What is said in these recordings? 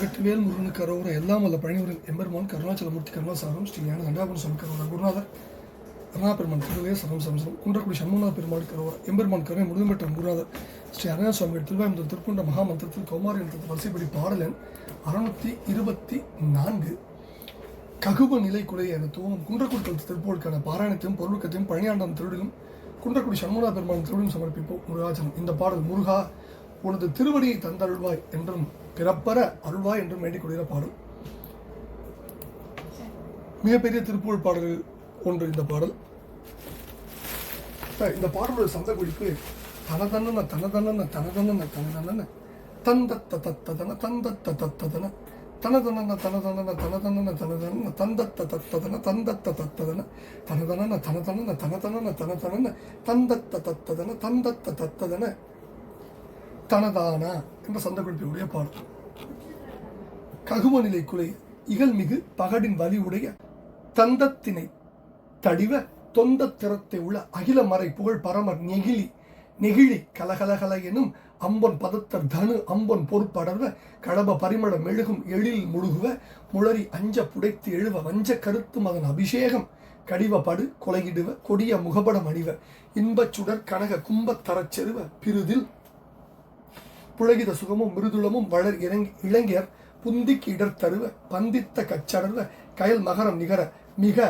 வெற்றிவேல் முருகன் கரோர எல்லாம் வல்ல பழனிவரன் எம்பெருமான் கருணாச்சலமூர்த்தி கருணாசாரம் ஸ்ரீ ஞான தண்டாபுரம் சுவாமி கரோர குருநாதர் அருணா பெருமான் திருவே சரம் சம்சரம் குன்றக்குடி சண்முகநாத பெருமாள் கரோர எம்பெருமான் கருணை முருகன் பெற்ற குருநாதர் ஸ்ரீ அருணா சுவாமிகள் திருவாயமுதல் திருக்குண்ட மகாமந்திரத்தில் கௌமாரி என்ற வரிசைப்படி பாடல் எண் அறுநூத்தி இருபத்தி நான்கு ககுப நிலை குலைய என துவங்கும் குன்றக்குடி திருப்போருக்கான பாராயணத்தையும் பொருளுக்கத்தையும் பழனியாண்டம் திருடிலும் குன்றக்குடி சண்முகநாத பெருமான் திருவிழும் சமர்ப்பிப்போம் முருகாச்சலம் இந்த பாடல் முருகா உனது திருவடியை தந்தருள்வாய் என்றும் பிறப்பற அருள்வாய் என்றும் வேண்டிக்கொள்கிற பாடல். மிகப்பெரிய திருப்பூர் பாடல்கள் ஒன்று இந்த பாடல். இந்த பாடலோட சந்த குறிப்பு தனதன தனதன தனதன தனதன தந்தத்த தத்ததன தந்தத்த தத்ததன தனதன தனதன தனதன தனதன தந்தத்த தத்ததன தந்தத்த தத்ததன தனதன தனதன தனதன தனதன தந்தத்த தத்ததன தந்தத்த தத்ததன தனதானா என்ற சந்த குறிப்பினுடைய பாடல் ககுமநிலை குலை இகழ்மிகு பகடின் வலி உடைய தந்தத்தினை தடிவ தொந்த திறத்தை உள்ள அகில மறை புகழ் பரமர் நெகிழி நெகிழி கலகலகல எனும் அம்பொன் பதத்தர் தனு அம்பொன் பொறுப்படர்வ கடப பரிமள மெழுகும் எழில் முழுகுவ முளரி அஞ்ச புடைத்து எழுவ வஞ்ச கருத்து மதன் அபிஷேகம் கடிவ படு கொலையிடுவ கொடிய முகபடம் அணிவ இன்பச் சுடர் கனக கும்பத் தரச் செருவ பிரிதில் புலகித சுகமும் மிருதுளமும் வளர் இறங்கி இளைஞர் புந்திக்கு இடர் தருவ பந்தித்த கச்சடர்வ கயல் மகரம் நிகர மிக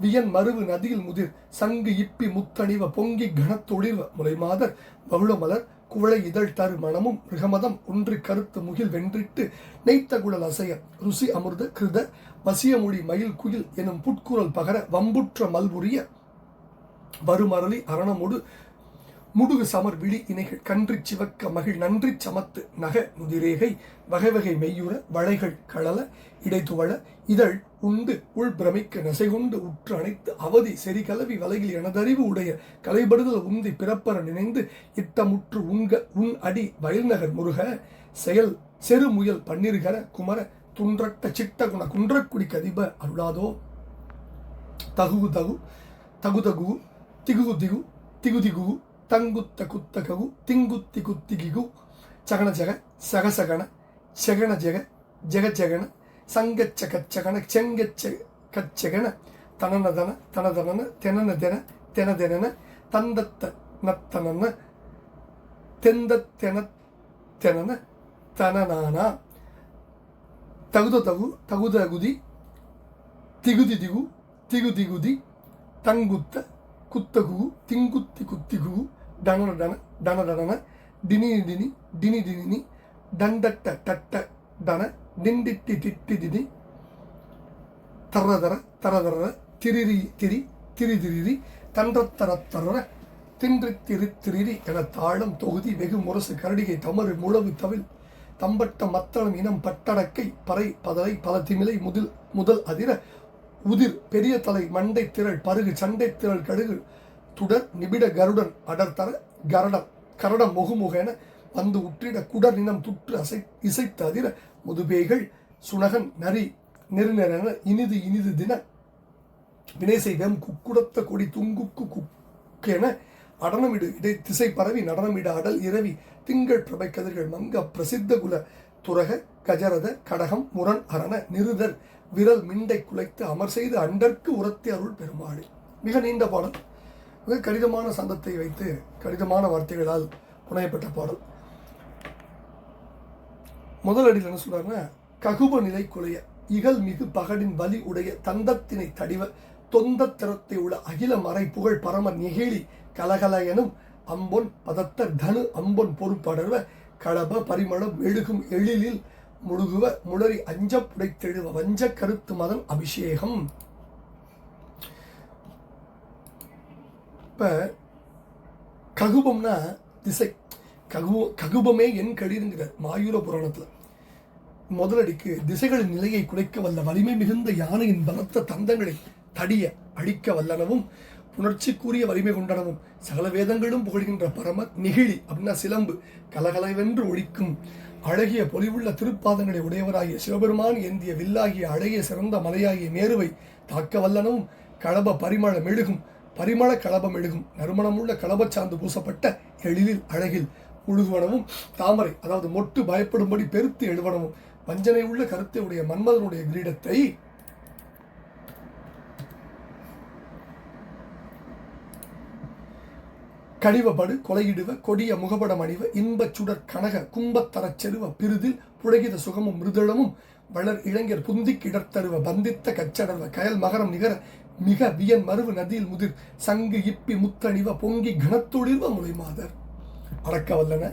வியன் மருவு நதியில் முதிர் சங்கு இப்பி முத்தணிவ பொங்கி கணத்தொழிர்வ முலைமாதர் பகுளமலர் குவளை இதழ் தரு மனமும் ரிகமதம் ஒன்று கருத்து முகில் வென்றிட்டு நெய்த்த குழல் அசைய ருசி அமிர்த கிருத வசியமொழி மயில் குயில் எனும் புட்குரல் பகர வம்புற்ற மல்புரிய வருமரளி அரணமொடு முடுகு சமர் விழி இணைகள் கன்றி சிவக்க மகிழ் நன்றி சமத்து நக முதிரேகை வகை வகை மெய்யுற வளைகள் களல இடைத்துவள இதழ் உண்டு உள் பிரமிக்க நசைகொண்டு உற்று அணைத்து அவதி செறி கலவி வலையில் எனதறிவு உடைய கலைபடுதல் உந்தி பிறப்பற நினைந்து இட்டமுற்று உண்க உன் அடி வயல்நகர் முருக செயல் செரு முயல் பன்னிருகர குமர துன்றட்ட சிட்ட குண குன்றக்குடி கதிப அருளாதோ. தகு தகு தகு தகு திகு திகு திகு திகு ತಂಗುತ್ತ ಕುತ್ತಕವು ತಿಂಗುತ್ತಿ ಕುತ್ತಿಗಿಗು ಚಗಣ ಜಗ ಸಗಸಗಣ ಚಗಣ ಜಗ ಜಗ ಜಗಣ ಸಂಗಚ್ಚ ಕಚ್ಚಗಣ ಚೆಂಗಚ್ಚ ಕಚ್ಚಗಣ ತನನದನ ತನದನನ ತೆನನದೆನ ತೆನದೆನನ ತಂದತ್ತ ನತ್ತನನ ತೆಂದ ತೆನ ತೆನನ ತನನಾನ ತಗುದ ತಗು ತಗುದಗುದಿ ತಿಗುದಿದಿಗು ತಿಗುದಿಗುದಿ ತಂಗುತ್ತ ಕುತ್ತಗು ತಿಂಗುತ್ತಿ ಕುತ್ತಿಗೂ டன டன டன டன டினி டினி டினி டினி டண்டட்ட டட்ட டன டிண்டிட்டி டிட்டி டினி தர தர திரிரி திரி திரி திரிரி தன்றத்தரத்தர தின்றி திரு திரிரி என தாளம் தொகுதி வெகு முரசு கரடிகை தமறு முழவு தவில். தம்பட்ட மத்தளம் இனம் பட்டடக்கை பறை பதலை பல திமிலை முதல் முதல் அதிர. உதிர் பெரிய தலை மண்டை திரள் பருகு சண்டை திரள் கடுகு. துடர் நிபிட கருடன் அடர்தர கரடம் கரடம் முகுமுகென வந்து உற்றிட குடர் நினம் துற்று அசை இசைத்து அதிர முதுபேய்கள் சுனகன் நரி நெருநெறன இனிது இனிது தின வினைசை வெம் குக்குடத்த கொடி துங்குக்கு குக்கென அடனமிடு இடை திசை பரவி நடனமிட அடல் இரவி திங்கள் பிரபை கதிர்கள் மங்க பிரசித்த குல துரக கஜரத கடகம் முரண் அரண நிருதர் விரல் மிண்டை குலைத்து அமர் செய்து அண்டர்க்கு உரத்தி அருள் பெருமாள். மிக நீண்ட பாடல். மிக கடிதமான சந்தத்தை வைத்து கடிதமான வார்த்தைகளால் புனையப்பட்ட பாடல். முதல் அடியில் என்ன சொல்றாருன்னா ககுப நிலை குலைய இகல் மிகு பகடின் வலி உடைய தந்தத்தினை தடிவ தொந்த திறத்தை உள்ள அகில மறை புகழ் பரம நெகிழி கலகல எனும் அம்பொன் பதத்த தனு அம்பொன் பொறுப்படர்வ களப பரிமளம் எழுகும் எழிலில் முழுகுவ முளரி அஞ்சப்புடை தெழுவ வஞ்ச கருத்து மதன் அபிஷேகம். அப்போ ககுபம்னா திசை. ககு ககுபமே என் கடிதுங்கிற மாயூர புராணத்துல. முதலடிக்கு திசைகளின் நிலையை குலைக்க வல்ல வலிமை மிகுந்த யானையின் பலத்த தந்தங்களை தடிய அழிக்க வல்லனவும் புணர்ச்சிக்குரிய வலிமை கொண்டனவும் சகல வேதங்களும் புகழ்கின்ற பரம நெகிழி அப்படின்னா சிலம்பு கலகலவென்று ஒழிக்கும் அழகிய பொலிவுள்ள திருப்பாதங்களை உடையவராகிய சிவபெருமான் ஏந்திய வில்லாகிய அழகிய சிறந்த மலையாகிய மேருவை தாக்க வல்லனவும் கடப பரிமள மெழுகும் பரிமள கலபம் எழுகும். நறுமணமுள்ள களபச்சாந்து பூசப்பட்ட எழிலில் அழகில் முழுகுவனவும் தாமரை அதாவது மொட்டு பயப்படும்படி பெருத்து எழுவனவும் வஞ்சனை உள்ள கருத்தையுடைய மன்மதனுடைய கிரீடத்தை கழிவபடு கொலையிடுவ கொடிய முகபடம் அணிவ இன்பச் சுடர் கனக கும்பத்தரச் செருவ பிரிதில் புழகித சுகமும் மிருதளமும் வளர் இளைஞர் புந்திக் கிடத்தருவ பந்தித்த கச்சடர்வ கயல் மகரம் நிகர மிக வியன் மறுவு நதியில் முதிர் சங்கு இப்பி முத்தணிவ பொங்கி கனத்தொழில்வ முளைமாதர் அடக்க வல்லன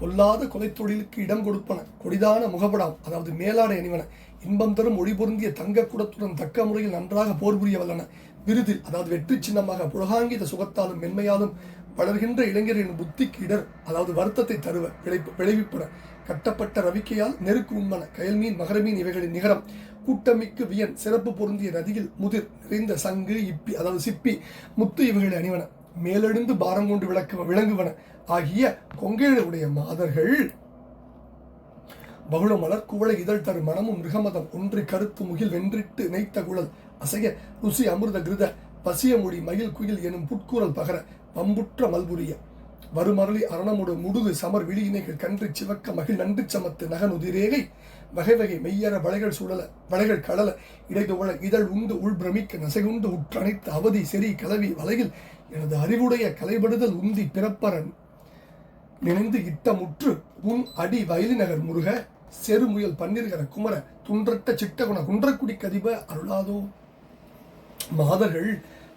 பொல்லாத கொலைத்தொழிலுக்கு இடம் கொடுப்பன கொடிதான முகப்படாம் அதாவது மேலாடை அணிவன இன்பம் தரும் ஒளி பொருந்திய தங்க குடத்துடன் தக்க முறையில் நன்றாக போர் புரிய வல்லன. விருதில் அதாவது வெற்றி சின்னமாக புலகாங்கித சுகத்தாலும் மென்மையாலும் வளர்கின்ற இளைஞரின் புத்திக்கு இடர் அதாவது வருத்தத்தை தருவ விளைப்பு விளைவிப்பன. கட்டப்பட்ட ரவிக்கையால் நெருக்கு உண்மன கயல்மீன் மகரமீன் இவைகளின் நிகரம் கூட்டமிக்கு வியன் சிறப்பு பொருந்திய நதியில் முதிர் நிறைந்த சங்கு இப்பி அதாவது சிப்பி முத்து இவைகளை அணிவன மேலெழுந்து பாரம் கொண்டு விளக்கு விளங்குவன ஆகிய கொங்கையுடைய மாதர்கள். பகுள மலர் குவளை இதழ் தரு மனமும் மிருகமதம் ஒன்று கருத்து முகில் வென்றிட்டு நெய்த்த குழல் அசைய ருசி அமிர்த கிருத பசிய மொழி மயில் குயில் எனும் புட்கூரல் பகர பம்புற்ற மல்புரிய. வருமரளி அரணமுடு முடுகு சமர் விழியினைகள் கன்று சிவக்க மகிழ் நன்று சமத்து நகனுதிரேகை வகை வகை மெய்யற வளைகள் சுழல வளைகள் கடல இடைதுவள இதழ் உண்டு உள் பிரமிக்க நசைகுண்டு உற்றணைத்து அவதி செறி கலவி வலையில் எனது அறிவுடைய கலைபடுதல் உந்தி பிறப்பரன் நினைந்து இட்டமுற்று உன் அடி வயலிநகர் முருக செருமுயல் பன்னீர்கர குமர துன்றட்ட சிட்டகுண குன்றக்குடி கதிப அருளாதோ. மாதர்கள்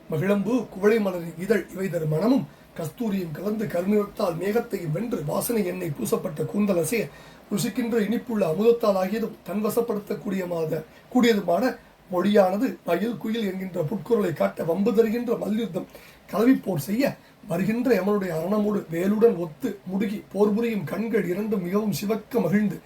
மகிழம்பு குவளை மலரின் இதழ் இவை தரும் மனமும் கஸ்தூரியும் கலந்து கருநிறத்தால் மேகத்தையும் வென்று வாசனை எண்ணெய் பூசப்பட்ட கூந்தல் ருசிக்கின்ற இனிப்புள்ள அமுதத்தால் ஆகியதும் தன்வசப்படுத்தக்கூடிய மாத கூடியதுமான மொழியானது மயில் குயில் என்கின்ற புட்குரலை காட்ட வம்பு தருகின்ற மல்யுத்தம் கலவிப்போர் செய்ய வருகின்ற எமனுடைய அரணமோடு வேலுடன் ஒத்து முடுகி போர் புரியும் கண்கள் இரண்டும் மிகவும் சிவக்க மகிழ்ந்து.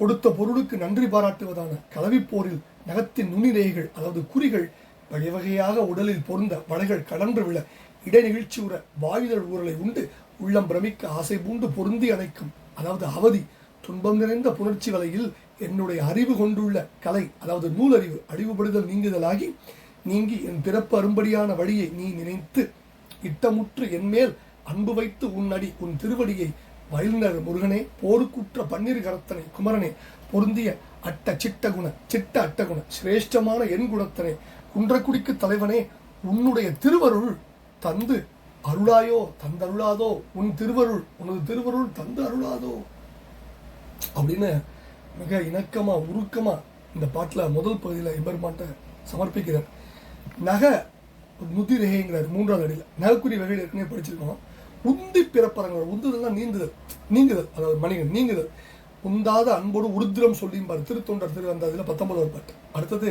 கொடுத்த பொருளுக்கு நன்றி பாராட்டுவதான கலவிப்போரில் நகத்தின் நுனிரேகள் அதாவது குறிகள் வகை வகையாக உடலில் பொருந்த வலைகள் கடன்று விழ இடைநிகழ்ச்சி உற வாயுதல் ஊரலை உண்டு. உள்ளம் பிரமிக்க ஆசை பூண்டு பொருந்தி அணைக்கும். அதாவது அவதி துன்பம் நிறைந்த புணர்ச்சி வலையில் என்னுடைய அறிவு கொண்டுள்ள கலை அதாவது நூலறிவு அழிவுபடுதல் நீங்குதலாகி நீங்கி என் பிறப்பு அரும்படியான வழியை நீ நினைத்து இட்டமுற்று என்மேல் அன்பு வைத்து உன் அடி உன் திருவடியை வயலினர் முருகனே போருக்குற்ற பன்னீர் கரத்தனை குமரனே பொருந்திய அட்ட சிட்டகுண சிட்ட அட்டகுண சிரேஷ்டமான என் குணத்தனே குன்றக்குடிக்கு தலைவனே உன்னுடைய திருவருள் தந்து அருளாயோ தந்தருளாதோ உன் திருவருள் உனது திருவருள் தந்து அருளாதோ. அப்படின்னு மிக இணக்கமா உருக்கமா இந்த பாட்டில் முதல் பகுதியில் எம்பெருமான்ட்ட சமர்ப்பிக்கிறார். நகை முதிரேங்கிறார் மூன்றாவது அடியில். நகைக்குறி வகையில் ஏற்கனவே படிச்சிருக்கோம். உந்தி பிறப்பரங்கள் உந்துதல்னா நீந்துதல் நீங்குதல் அதாவது மணிகள் நீங்குதல். உந்தாத அன்போடு உருத்திரம் சொல்லியும்பார் திருத்தொண்டர் திரு அந்த அதில் பத்தொன்பதாவது பாட்டு. அடுத்தது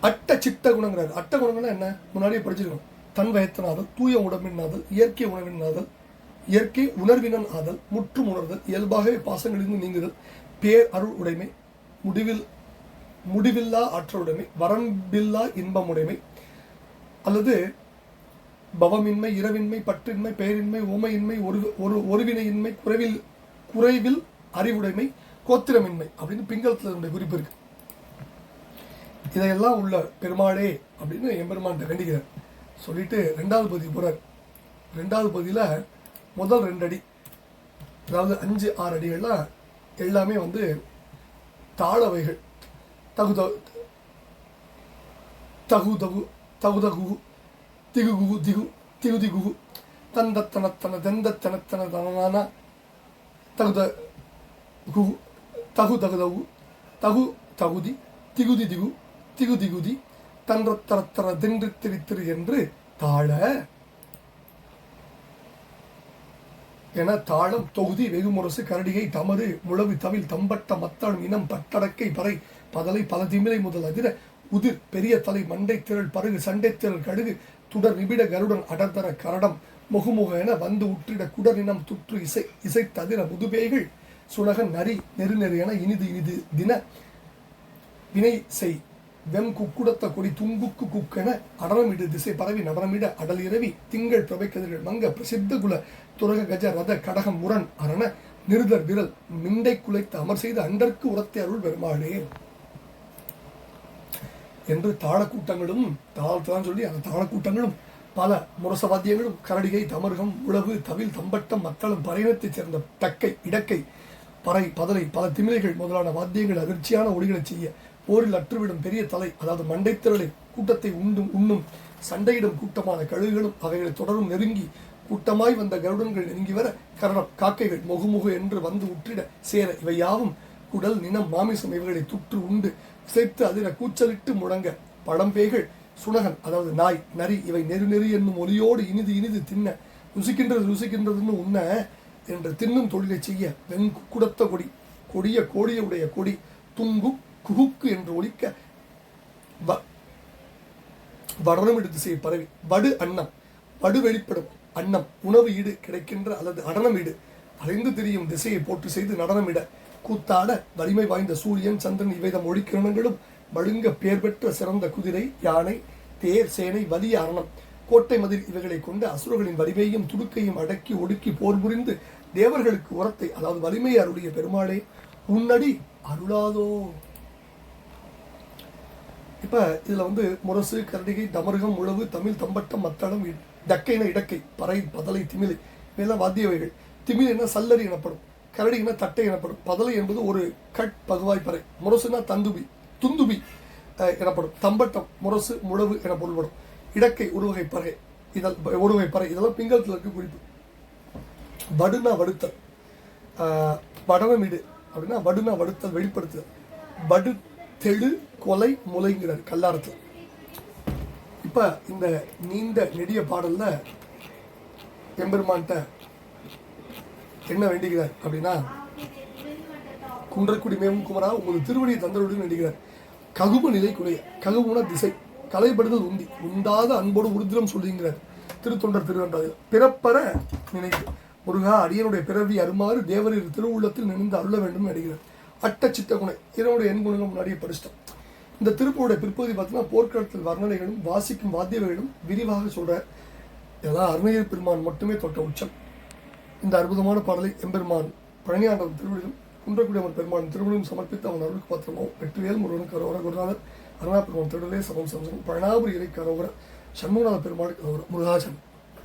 அட்ட சிட்ட குணங்கிறார். அட்ட குணங்கள்னா என்ன? முன்னாடியே படிச்சிருக்கோம். தன் வயத்தனாதல் தூய உடம்பின் ஆதல் இயற்கை உணவின் ஆதல் இயற்கை உணர்வினன் ஆதல் முற்றும் உணர்தல் இயல்பாகவே பாசங்களிலிருந்து நீங்குதல் பேர் அருள் உடைமை முடிவில் முடிவில்லா ஆற்றலுடைமை வரம்பில்லா இன்பமுடைமை அல்லது பவமின்மை இரவின்மை பற்றின்மை பெயரின்மை உமையின்மை ஒரு ஒரு ஒருவினையின்மை குறைவில் குறைவில் அறிவுடைமை கோத்திரமின்மை அப்படின்னு பிங்களத்தில் குறிப்பு இருக்குது இதையெல்லாம் உள்ள பெருமாளே அப்படின்னு எம்பெருமான்கிட்ட வேண்டிக்கிறார் சொல்லிட்டு ரெண்டாவது பகுதி போகிறார் ரெண்டாவது பகுதியில் முதல் ரெண்டு அடி அதாவது அஞ்சு ஆறு அடிகள்லாம் எல்லாமே வந்து தாளவைகள். தகு தகு தகு தகு தகு திகு குகு திகு திகு திகு தந்தத்தனத்தன தெந்தத்தனத்தன தனனான தகுத கு தகு தகு தகு தகு தகுதி திகுதி திகு திகுதி தன்றத்தரத்தர தின்று திரித்திரு என்று தாழ. என தாளம் தொகுதி வெகுமுரசு கரடிகை தமது முழவு தவில் தம்பட்ட மத்தளம் இனம் பட்டடக்கை பறை பதலை பல திமிலை முதல் அதிர உதிர் பெரிய தலை மண்டை திரள் பருகு சண்டை திரள் கடுகு துடர் நிபிட கருடன் அடர்தர கரடம் முகுமுக என வந்து உற்றிட குடரினம் துற்று இசை இசை தவிர முதுபேய்கள் சுலகன் நரி நெரு நெரு என இனிது இனிது தின வினை செய் வெம் குக்குடத்த கொடி துங்குக்கு குக்கென அடலமிடு திசை பரவி நடனமிட அடல் இரவி திங்கள் பிரபை கதிர்கள் மங்க பிரசித்த குல துரக கஜ ரத கடகம் முரண் அரண நிருதர் விரல் மிண்டை குலைத்து அமர் செய்த அண்டர்க்கு உரத்தை அருள் பெருமாளே. என்று தாளக்கூட்டங்களும் தாளத்தான் சொல்லி அந்த தாளக்கூட்டங்களும் பல முரசவாத்தியங்களும் கரடிகை தமர்கம் உழவு தவில் தம்பட்டம் மத்தளம் பரையினத்தைச் சேர்ந்த தக்கை இடக்கை பறை பதலை பல திமிலைகள் முதலான வாத்தியங்கள் அதிர்ச்சியான ஒளிகளை செய்ய போரில் அற்றுவிடும் பெரிய தலை அதாவது மண்டைத்திரளை கூட்டத்தை உண்டும் உண்ணும் சண்டையிடும் கூட்டமான கழுகுகளும் அவைகளை தொடரும் நெருங்கி கூட்டமாய் வந்த கருடன்கள் நெருங்கி வர கரணம் காக்கைகள் முகுமுகு என்று வந்து உற்றிட சேர இவை யாவும் குடல் நினம் மாமிசம் இவைகளை துற்று உண்டு சேர்த்து அதிர கூச்சலிட்டு முழங்க பழம்பேய்கள் சுனகன் அதாவது நாய் நரி இவை நெரு நெறி என்னும் ஒலியோடு இனிது இனிது தின்ன ருசிக்கின்றது ருசிக்கின்றதுன்னு உண்ண என்று தின்னும் தொழிலை செய்ய வெண்குடத்த கொடி கொடிய கோடியுடைய கொடி துங்கும் குகுக்கு என்று ஒலிக்க வ- வடனம் இடு திசையை பரவி வடு அன்னம். வடு வெளிப்படும் அன்னம். உணவு ஈடு கிடைக்கின்ற அல்லது அடனம் ஈடு. அலைந்து திரியும் திசையை போட்டு செய்து நடனமிட கூத்தாட வலிமை வாய்ந்த சூரியன் சந்திரன் இவ்விதம் ஒழிக்கிரணங்களும் மழுங்க பேர் பெற்ற சிறந்த குதிரை யானை தேர் சேனை வலிய அரணம். கோட்டை மதில் இவைகளை கொண்டு அசுரர்களின் வலிமையும் துடுக்கையும் அடக்கி ஒடுக்கி போர் புரிந்து தேவர்களுக்கு உரத்தை அதாவது வலிமையை அருளிய பெருமாளே உன்னடி அருளாதோ. இப்போ இதில் வந்து முரசு கரடிகை டமருகம் உழவு தமிழ் தம்பட்டம் மத்தளம் இ- டக்கைன இடக்கை பறை பதலை திமிலை இதெல்லாம் வாத்தியவைகள். திமிலைனா சல்லரி எனப்படும் கரடினா தட்டை எனப்படும் பதலை என்பது ஒரு கட் பகுவாய் பறை முரசுனா தந்துபி துந்துபி எனப்படும். தம்பட்டம் முரசு முழவு என பொருள்படும். இடக்கை உருவகை பறை இதழ் உருவகை பறை இதெல்லாம் பிங்கலத்தில் இருக்க குறிப்பு. வடுனா வடுத்தல் வடவமிடு அப்படின்னா வடுனா வடுத்தல் வெளிப்படுத்துதல். வடு தெடு கொலை முளைங்கிறார் கல்லாரத்தில். இப்போ இந்த நீண்ட நெடிய பாடல்ல எம்பெருமான்கிட்ட என்ன வேண்டுகிறார் அப்படின்னா குன்றக்குடி மேவும் குமரா உமது திருவடியை தந்தருடன் வேண்டுகிறார் ககுப நிலை குறைய ககுபுன திசை கலைப்படுதல் உந்தி உண்டாத அன்போடு உருத்திரம் சொல்லுங்கிறார். திருத்தொண்டர் திருவன்றாதில் பிறப்பற நினைத்து. முருகா அடியனுடைய பிறவி அருமாறு தேவரின் திருவுள்ளத்தில் நினைந்து அருள வேண்டும் என்கிறார். அட்ட சித்த குணை இதனுடைய எண் குணங்கள் முன்னாடியே படிச்சிட்டோம். இந்த திருப்பூருடைய பிற்பகுதி பார்த்தீங்கன்னா போர்க்களத்தில் வர்ணனைகளும் வாசிக்கும் வாத்தியவைகளும் விரிவாக சொல்றார். இதெல்லாம் அருமையர் பெருமான் மட்டுமே தொட்ட உச்சம். இந்த அற்புதமான பாடலை எம்பெருமான் பழனியாண்டவன் திருவிழிலும் குன்றக்குடியவன் பெருமான் திருவிழிலும் சமர்ப்பித்து அவன் அருளுக்கு பாத்திரமோ வெற்றிவேல் முருகன் கரோர குருநாதர் அருணா பெருமான் திருடலே சமம். சமசம் பழனாபுரி இறை கரோகர சண்முகநாத பெருமாள் அரோகர முருகாசன்